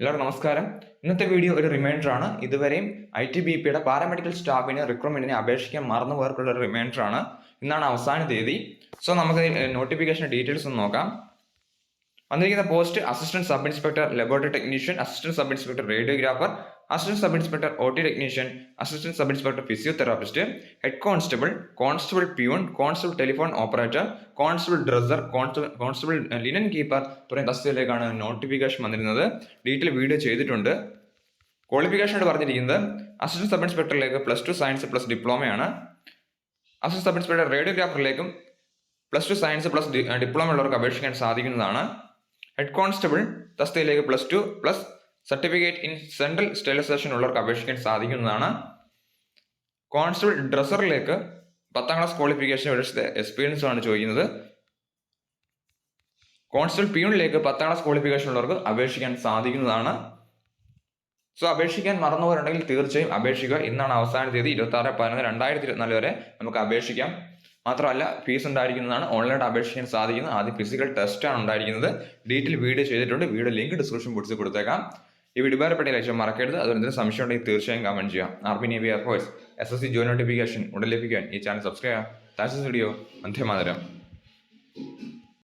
എല്ലാവർക്കും നമസ്കാരം. ഇന്നത്തെ വീഡിയോ ഒരു റിമൈൻഡർ ആണ്. ഇതുവരെയും ഐ ടി ബി പിയുടെ പാരാമെഡിക്കൽ സ്റ്റാഫിന് റിക്രൂട്ട്മെന്റിനെ അപേക്ഷിക്കാൻ മറന്നു പോയവർക്കുള്ള ഒരു റിമൈൻഡർ ആണ്. ഇന്നാണ് അവസാന തീയതി. സോ നമുക്ക് നോട്ടിഫിക്കേഷൻ ഡീറ്റെയിൽസ് ഒന്ന് നോക്കാം. വന്നിരിക്കുന്ന post assistant sub inspector laboratory technician assistant sub inspector radiographer assistant sub inspector O T technician assistant sub inspector physiotherapist head constable constable peon constable telephone operator constable dresser constable linen keeper തുടങ്ങിയ തസ്തികയിലേക്കാണ് notification വന്നിരുന്നത്. Detail video ചെയ്തിട്ടുണ്ട്. Qualification ആയിട്ട് പറഞ്ഞിരിക്കുന്നത് assistant sub ഇൻസ്പെക്ടറിലേക്ക് plus two science plus ഡിപ്ലോമയാണ് assistant sub inspector റേഡിയോഗ്രാഫറിലേക്കും plus two science plus diploma ഉള്ളവർക്ക് അപേക്ഷിക്കാൻ സാധിക്കുന്നതാണ്. Head constable തസ്തിയിലേക്ക് plus two plus certificate in central sterilisation ഉള്ളവർക്ക് അപേക്ഷിക്കാൻ സാധിക്കുന്നതാണ്. കോൺസ്റ്റബിൾ ഡ്രസ്സറിലേക്ക് പത്താം ക്ലാസ് ക്വാളിഫിക്കേഷൻ എക്സ്പീരിയൻസ് ആണ് ചോദിക്കുന്നത്. കോൺസ്റ്റബിൾ പിയൂണിലേക്ക് പത്താം ക്ലാസ് ക്വാളിഫിക്കേഷൻ ഉള്ളവർക്ക് അപേക്ഷിക്കാൻ സാധിക്കുന്നതാണ്. സോ അപേക്ഷിക്കാൻ മറന്നവരുണ്ടെങ്കിൽ തീർച്ചയായും അപേക്ഷിക്കുക. ഇന്നാണ് അവസാന തീയതി ഇരുപത്തി ആറ് പതിനൊന്ന് രണ്ടായിരത്തി ഇരുപത്തിനാല് വരെ നമുക്ക് അപേക്ഷിക്കാം. മാത്രമല്ല ഫീസ് ഉണ്ടായിരിക്കുന്നതാണ്. ഓൺലൈനായിട്ട് അപേക്ഷിക്കാൻ സാധിക്കുന്നത്. ആദ്യം ഫിസിക്കൽ ടെസ്റ്റാണ് ഉണ്ടായിരിക്കുന്നത്. ഡീറ്റെയിൽ വീഡിയോ ചെയ്തിട്ടുണ്ട്. വീഡിയോ ലിങ്ക് ഡിസ്ക്രിപ്ഷൻ ബോക്സിൽ കൊടുത്തേക്കാം. ഈ വീഡിയോ ഉപകാരപ്പെട്ട ലക്ഷ്യം മറക്കരുത്. അതുകൊണ്ട് എന്തെങ്കിലും സംശയം ഉണ്ടെങ്കിൽ തീർച്ചയായും കമന്റ് ചെയ്യാം. Army navy air force S S C join notification ഉടൻ ലഭിക്കാൻ ഈ ചാനൽ സബ്സ്ക്രൈബ് താഴ്ച വീഡിയോ വന്ദേ മാതരം.